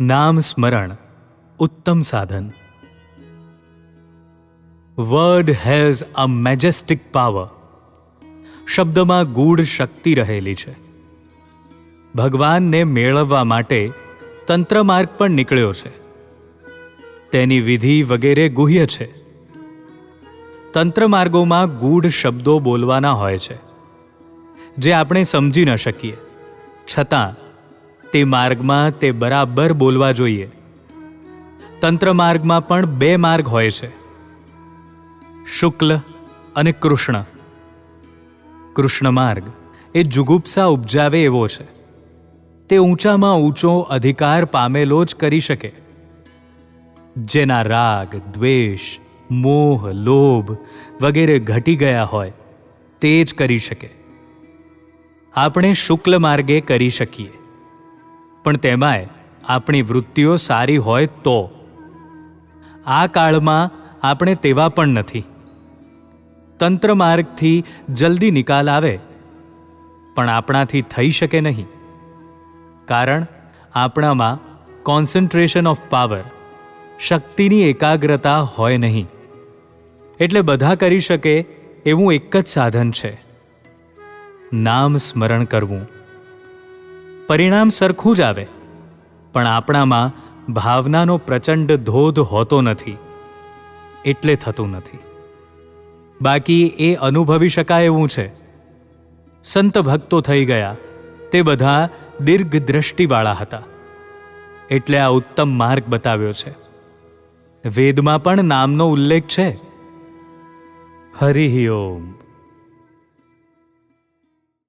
નામ સ્મરણ, ઉત્તમ સાધન. Word has a majestic power શબ્દમાં ગૂઢ શક્તિ રહેલી છે. ભગવાનને મેળવવા માટે તંત્ર માર્ગ પણ નીકળ્યો છે. તેની વિધિ વગેરે ગુહ્ય છે. તંત્ર માર્ગોમાં ગૂઢ શબ્દો બોલવાના હોય છે. જે આપણે સમજી ન શકીએ. છતાં તે માર્ગમાં તે બરાબર બોલવા જોઈએ. તંત્ર માર્ગમાં પણ બે માર્ગ હોય છે. શુક્લ અને કૃષ્ણ. કૃષ્ણ માર્ગ એ જુગુપ્સા ઉપજાવે એવો છે. તે ઊંચામાં ઊંચો અધિકાર પામેલો જ કરી શકે. જેના રાગ, દ્વેષ, મોહ, લોભ વગેરે ઘટી ગયા હોય તે જ કરી શકે. આપણે શુક્લ માર્ગે કરી શકીએ. પણ તેમાંય આપણી વૃત્તિઓ સારી હોય તો. આ કાળમાં આપણે તેવા પણ નથી. તંત્ર માર્ગથી જલ્દી નિકાલ આવે, પણ આપણાથી થઈ શકે નહીં. કારણ આપણામાં કોન્સન્ટ્રેશન ઓફ પાવર શક્તિની એકાગ્રતા હોય નહીં. એટલે બધા કરી શકે એવું એક જ સાધન છે. નામ સ્મરણ કરવું. પરિણામ સરખું જ આવે. પણ આપણામાં ભાવનાનો પ્રચંડ ધોધ હોતો નથી. એટલે થતું નથી. બાકી એ અનુભવી શકાય એવું છે. સંત ભક્તો થઈ ગયા. તે બધા દીર્ઘ દ્રષ્ટિવાળા હતા. એટલે આ ઉત્તમ માર્ગ બતાવ્યો છે. વેદમાં પણ નામનો ઉલ્લેખ છે. હરિ ઓમ.